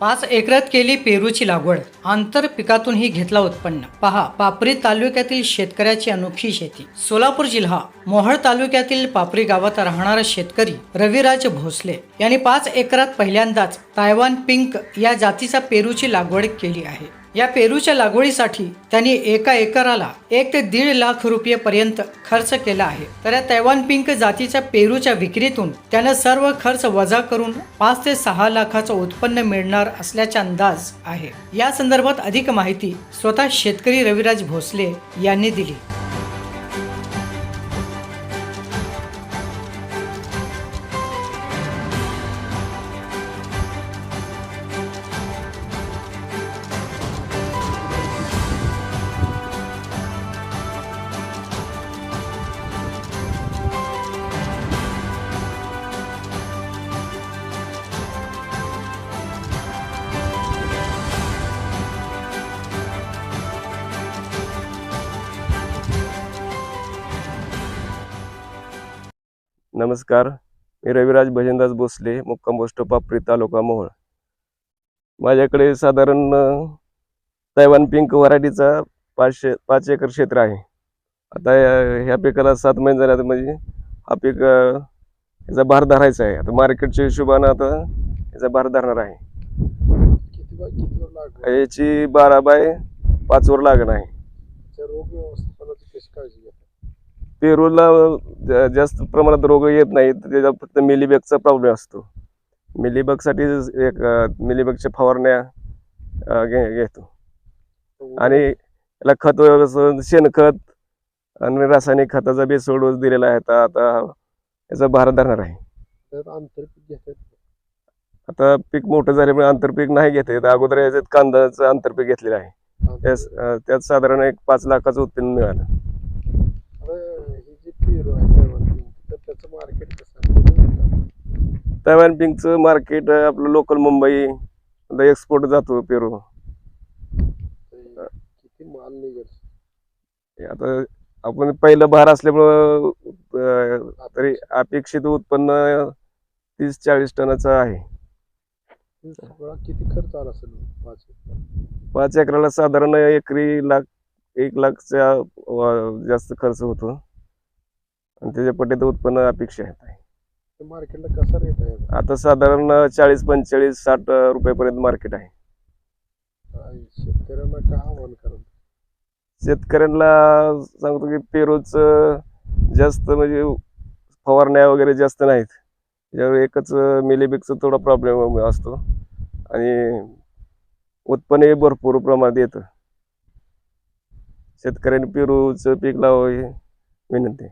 पाच एकरात केली पेरूची लागवड. आंतर पिकातूनही घेतला उत्पन्न. पहा पापरी तालुक्यातील शेतकऱ्याची अनोखी शेती. सोलापूर जिल्हा मोहळ तालुक्यातील पापरी गावात राहणारा शेतकरी रविराज भोसले यांनी पाच एकरात पहिल्यांदाच तायवान पिंक या जातीचा पेरूची लागवड केली आहे. या पेरूच्या लागवडीसाठी त्यांनी एका एकराला एक ते दीड लाख रुपये पर्यंत खर्च केला आहे. तर या तैवान पिंक जातीच्या पेरूच्या विक्रीतून त्यानं सर्व खर्च वजा करून पाच ते सहा लाखाचं उत्पन्न मिळणार असल्याचा अंदाज आहे. या संदर्भात अधिक माहिती स्वतः शेतकरी रविराज भोसले यांनी दिली. नमस्कार मी रविराज भजनदास भोसले मुक्काम पोस्ट पापरी तालुका मोहोळ. माझ्याकडे साधारण तैवान पिंक व्हरायटीचा पाचशे पाच एकर क्षेत्र आहे. आता या- ह्या पिकाला सात महिने झाले आता म्हणजे हा पीक याचा भार धरायचा आहे. आता मार्केटच्या हिशोबानं आता याचा भार धरणार आहे. याची बारा बाय पाचवर लागण आहे. पेरूला जास्त प्रमाणात रोग येत नाहीत. त्याचा फक्त मिलीबॅगचा प्रॉब्लेम असतो. मिलीबॅगसाठी एक मिलीबॅगच्या फवारण्या घे- घेतो. तर आणि याला खत शेणखत आणि रासायनिक खताचा बेसोड दिलेला आहे. आता आता याचा भार धरणार आहे. आता पीक मोठं झाल्यामुळे आंतरपीक नाही घेता येत अगोदर याच्यात कांद्याचं आंतरपीक घेतलेलं आहे. त्यात साधारण एक पाच लाखाचं उत्पन्न मिळालं आता ही जी पेरू आहे तैवान पिंक तर त्याचं मार्केट कसं तैवान पिंकचं मार्केट आपलं लोकल मुंबई एक्सपोर्ट जातो पेरू. किती माल निघेल? आता आपण पहिलं भार असल्यामुळं तरी अपेक्षित. उत्पन्न तीस चाळीस टनाचं आहे. किती खर्च आला असेल? पाच एकर? पाच एकराला साधारण एकरी लाख एक लाखच्या जास्त खर्च होतो. आणि त्याच्या पटीत उत्पन्न अपेक्षा आहे. मार्केटला कसा रेट आहे? आता? साधारण चाळीस पंचेचाळीस साठ रुपयापर्यंत मार्केट आहे. शेतकऱ्यांना काय आव्हान कराल? शेतकऱ्यांना सांगतो की पेरूचं जास्त म्हणजे फवारण्या वगैरे जास्त नाहीत. त्याच्यावर एकच मिलीबिकचा थोडा प्रॉब्लेम असतो. आणि उत्पन्न भरपूर प्रमाणात येतं. शेतकऱ्यांनी पेरूचं पीक लावावं ही विनंती.